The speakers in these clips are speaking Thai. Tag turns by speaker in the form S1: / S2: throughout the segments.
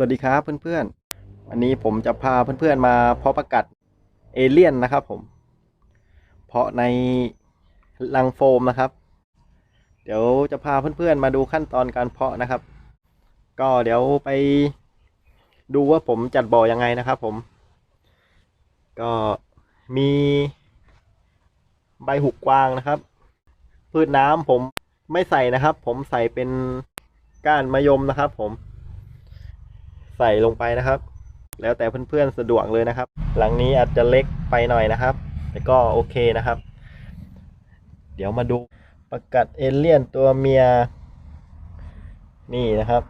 S1: วัสดีครับเพื่อนๆ วันนี้ผมจะพาเพื่อนๆมาเพาะประกัดเอเลี่ยนนะครับผม เพาะในลังโฟมนะครับ เดี๋ยวจะพาเพื่อนๆมาดูขั้นตอนการเพาะนะครับ ก็เดี๋ยวไปดูว่าผมจัดบ่อยังไงนะครับผม ก็มีใบหุกกวางนะครับ พืชน้ำผมไม่ใส่นะครับ ผมใส่เป็นก้านมะยมนะครับ ผม ใส่ลงไปนะครับ แล้วแต่เพื่อนๆสะดวกเลยนะครับ หลังนี้อาจจะเล็กไปหน่อยนะครับ แต่ก็โอเคนะครับ เดี๋ยวมาดูประกัดเอเลี่ยนตัวเมีย นี่นะครับ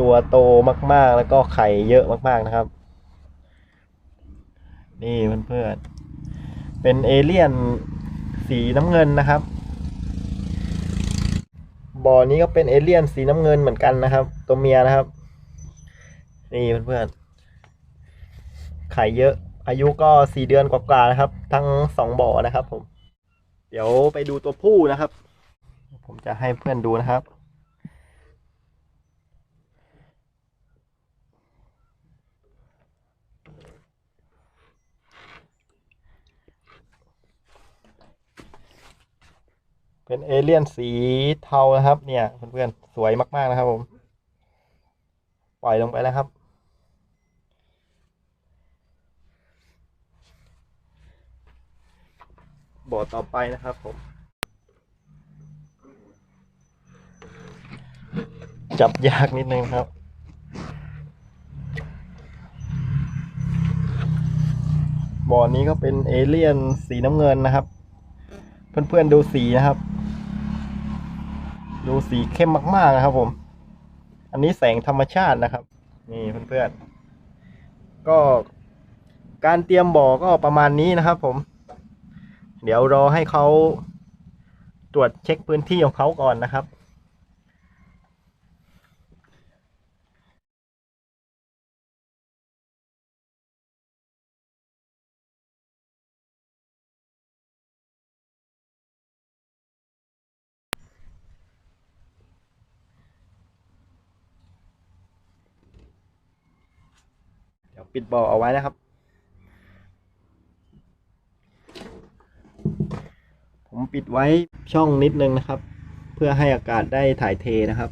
S1: ตัวโตมากๆแล้วก็ไข่เยอะมากๆนะครับ นี่เพื่อนๆเป็นเอเลี่ยนสีน้ำเงินนะครับบ่อนี้ก็เป็นเอเลี่ยนสีน้ำเงินเหมือนกันนะครับ ตัวเมียนะครับ นี่เพื่อนๆไข่เยอะ อายุก็สี่เดือนกว่าๆนะครับ ทั้งสองบ่อนะครับ ผม เดี๋ยวไปดูตัวผู้นะครับ ผมจะให้เพื่อนดูนะครับเป็นเอเลี่ยนสีเทานะครับ เนี่ยเพื่อนๆสวยมากๆนะครับผม ปล่อยลงไปแล้วครับ บ่อต่อไปนะครับผม จับยากนิดนึงครับบ่อนี้ก็เป็นเอเลี่ยนสีน้ำเงินนะครับ เพื่อนๆดูสีนะครับ ดูสีเข้มมากๆนะครับผม อันนี้แสงธรรมชาตินะครับ นี่เพื่อนๆก็การเตรียมบ่อก็ประมาณนี้นะครับผม เดี๋ยวรอให้เขาตรวจเช็คพื้นที่ของเขาก่อนนะครับเดี๋ยวปิดบ่อเอาไว้นะครับ ผม ปิดไว้ช่องนิดนึงนะครับ เพื่อให้อากาศได้ถ่ายเทนะครับ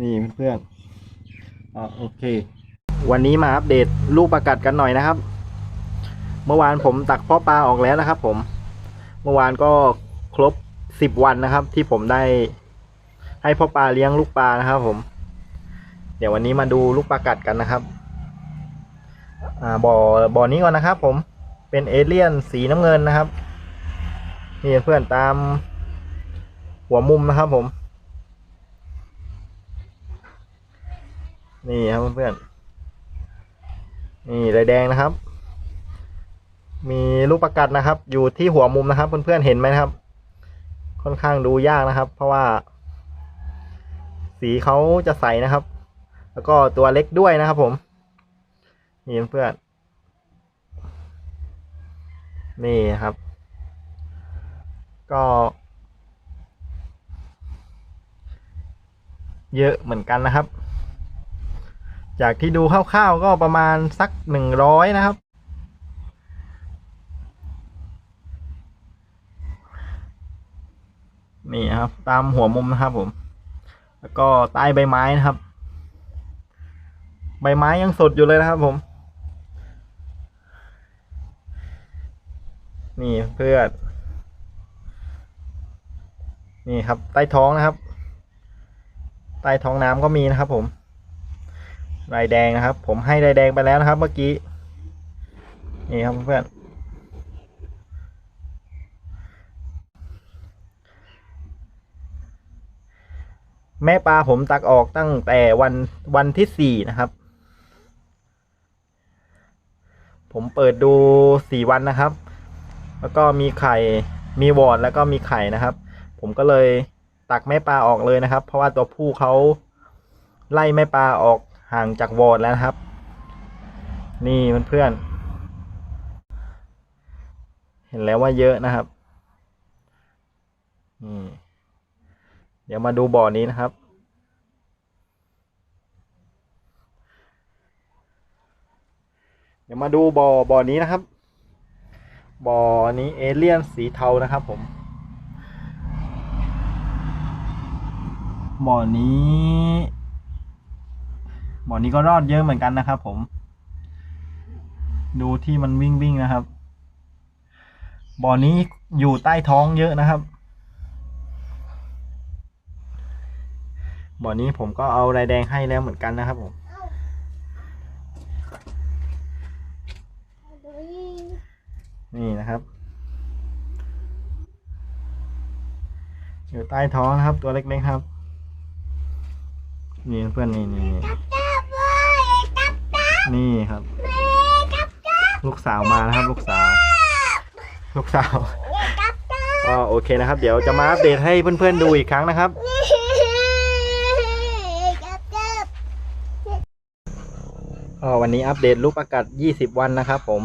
S1: นี่เพื่อนๆอ่าโอเค วันนี้มาอัปเดตลูกประกัดกันหน่อยนะครับ เมื่อวานผมตักพ่อปลาออกแล้วนะครับผมเมื่อวานก็ครบ สิบวันนะครับ ที่ผมได้ให้พ่อปลาเลี้ยงลูกปลานะครับ ผม เดี๋ยววันนี้มาดูลูกประกัดกันนะครับอ่าบ่อบ่อนี้ก่อนนะครับ ผมเป็นเอเลี่ยนสีน้ำเงินนะครับนี่เพื่อนตามหัวมุมนะครับ ผม นี่ครับเพื่อนนี่ลายแดงนะครับ มีลูกประกัดนะครับ อยู่ที่หัวมุมนะครับ เพื่อนๆเห็นไหมครับ ค่อนข้างดูยากนะครับ เพราะว่า สีเขาจะใสนะครับ แล้วก็ตัวเล็กด้วยนะครับผม นี่เพื่อนนี่ครับ ก็ เยอะเหมือนกันนะครับ จากที่ดูคร่าวๆก็ประมาณสักหนึ่งร้อยนะครับ นี่ครับ ตามหัวมุมนะครับผม แล้วก็ใต้ใบไม้นะครับ ใบไม้ยังสดอยู่เลยนะครับผม นี่เพื่อนนี่ครับ ใต้ท้องนะครับ ใต้ท้องน้ำก็มีนะครับ ผมลายแดงนะครับ ผมให้ลายแดงไปแล้วนะครับ เมื่อกี้ นี่ครับเพื่อน แม่ปลาผมตักออกตั้งแต่วันวันที่สี่นะครับ ผมเปิดดูสี่วันนะครับ แล้วก็มีไข่มีวอดแล้วก็มีไข่นะครับ ผมก็เลยตักแม่ปลาออกเลยนะครับ เพราะว่าตัวผู้เขาไล่แม่ปลาออกห่างจากวอดแล้วนะครับ นี่เพื่อนๆเห็นแล้วว่าเยอะนะครับนี่ เดี๋ยวมาดูบ่อนี้นะครับ เดี๋ยวมาดูบ่อบ่อนี้นะครับ บ่อนี้เอเลี่ยนสีเทานะครับผม บ่อนี้ บ่อนี้ก็รอดเยอะเหมือนกันนะครับผม ดูที่มันวิ่งวิ่งนะครับ บ่อนี้อยู่ใต้ท้องเยอะนะครับ บ่อนี้ผมก็เอารายแดงให้แล้วเหมือนกันนะครับผมนี่นะครับ อยู่ใต้ท้องนะครับ ตัวเล็กๆครับ นี่เพื่อนนี่นี่นี่นี่ครับ ลูกสาวมานะครับ ลูกสาว ลูกสาวก็โอเคนะครับ เดี๋ยวจะมาอัปเดตให้เพื่อนๆดูอีกครั้งนะครับ ก็ วันนี้อัปเดตลูกประกัด20 วันนะครับ ผม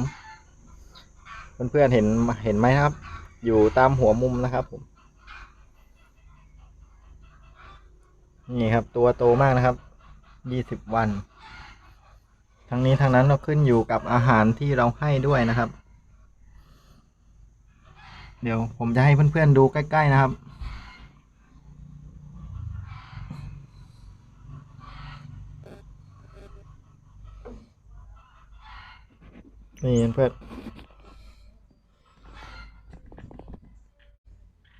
S1: เพื่อนๆเห็นเห็นไหมครับ อยู่ตามหัวมุมนะครับ ผม นี่ครับ ตัวโตมากนะครับ 20 วัน ทั้งนี้ทั้งนั้นเราขึ้นอยู่กับอาหารที่เราให้ด้วยนะครับ เดี๋ยวผมจะให้เพื่อนๆดูใกล้ ๆ นะครับ นี่เพื่อน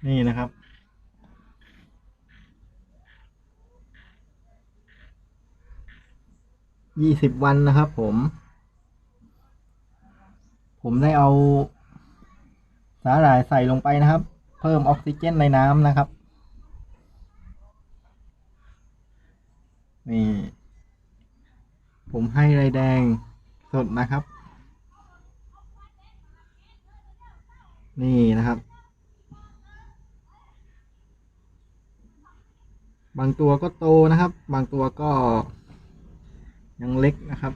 S1: นี่นะครับ ยี่สิบวันนะครับผม ผมได้เอา สาหร่ายใส่ลงไปนะครับ เพิ่มออกซิเจนในน้ำนะครับ นี่ ผมให้ไรแดงสดนะครับ นี่นะครับ บางตัวก็โตนะครับ บางตัวก็ยังเล็กนะครับ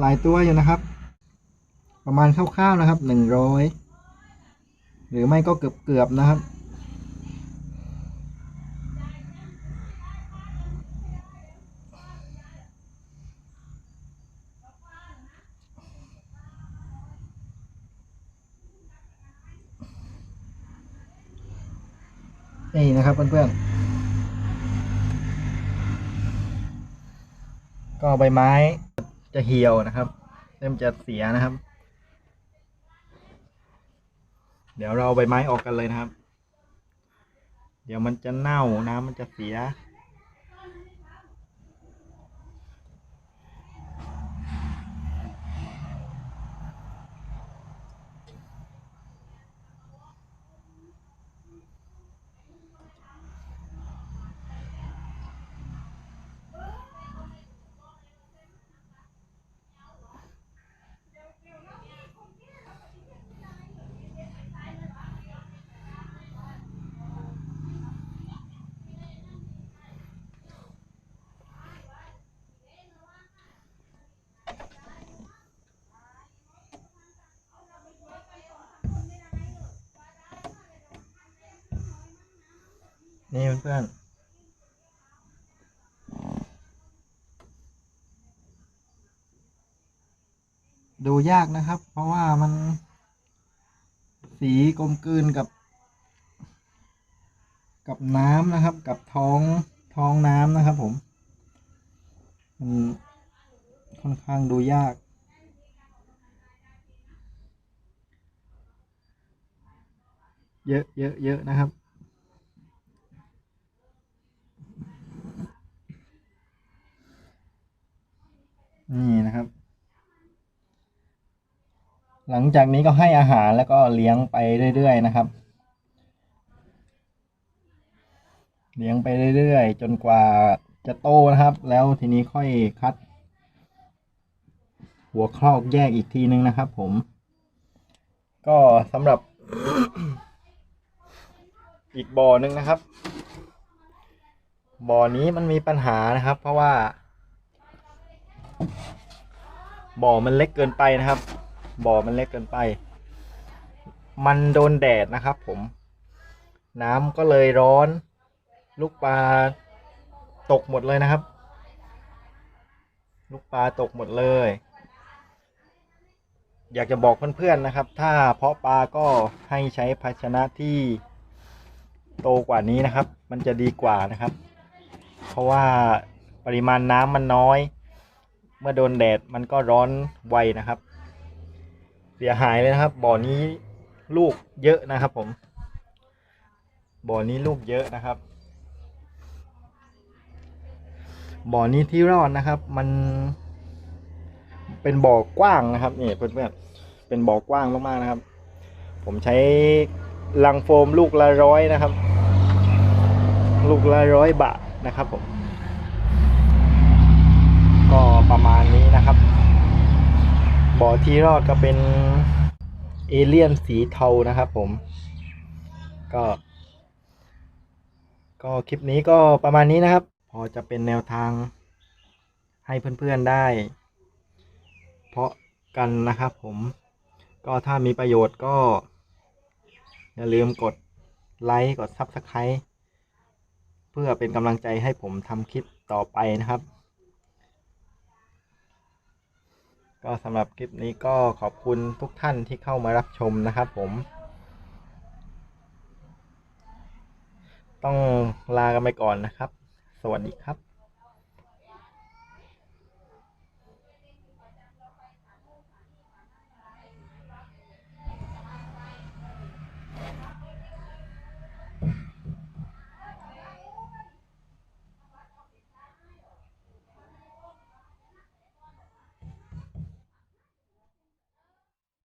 S1: หลายตัวอยู่นะครับ ประมาณคร่าวๆนะครับหนึ่งร้อยหรือไม่ก็เกือบๆนะครับ นี่นะครับเพื่อนๆ ก็ใบไม้จะเหี่ยวนะครับเริ่มจะเสียนะครับ เดี๋ยวเราเอาใบไม้ออกกันเลยนะครับ เดี๋ยวมันจะเน่าน้ำมันจะเสีย นี่เพื่อนๆดูยากนะครับ เพราะว่ามัน สีกลมกลืนกับ กับน้ำนะครับ กับท้องท้องน้ำนะครับ ผม มันค่อนข้างดูยากเยอะเยอะเยอะนะครับ นี่นะครับ หลังจากนี้ก็ให้อาหารแล้วก็เลี้ยงไปเรื่อยๆนะครับ เลี้ยงไปเรื่อยๆ จนกว่าจะโตนะครับ แล้วทีนี้ค่อยคัด หัวครอกแยกอีกทีนึงนะครับ ผม ก็สำหรับอีกบ่อหนึ่งนะครับ บ่อนี้มันมีปัญหานะครับ เพราะว่า บ่อมันเล็กเกินไปนะครับ บ่อมันเล็กเกินไป มันโดนแดดนะครับ ผม น้ำก็เลยร้อน ลูกปลาตกหมดเลยนะครับ ลูกปลาตกหมดเลย อยากจะบอกเพื่อนๆนะครับ ถ้าเพาะปลาก็ให้ใช้ภาชนะที่โตกว่านี้นะครับ มันจะดีกว่านะครับ เพราะว่าปริมาณน้ำมันน้อย เมื่อโดนแดดมันก็ร้อนไวนะครับ เสียหายเลยนะครับ บ่อนี้ลูกเยอะนะครับ ผม บ่อนี้ลูกเยอะนะครับ บ่อนี้ที่รอดนะครับ มัน เป็นบ่อกว้างนะครับนี่เพื่อนๆเป็นบ่อกว้างมากๆนะครับ ผมใช้ลังโฟมลูกละร้อยนะครับ ลูกละร้อยบาทนะครับผม ก็ประมาณนี้นะครับ บ่อที่รอดก็เป็นเอเลี่ยนสีเทานะครับผม ก็ ก็คลิปนี้ก็ประมาณนี้นะครับ พอจะเป็นแนวทางให้เพื่อนๆได้ เพาะกันนะครับผม ก็ถ้ามีประโยชน์ก็ อย่าลืมกดไลค์กด Subscribe เพื่อเป็นกำลังใจให้ผมทำคลิปต่อไปนะครับ ก็สำหรับคลิปนี้ก็ขอบคุณทุกท่านที่เข้ามารับชมนะครับผม ต้องลากันไปก่อนนะครับ สวัสดีครับ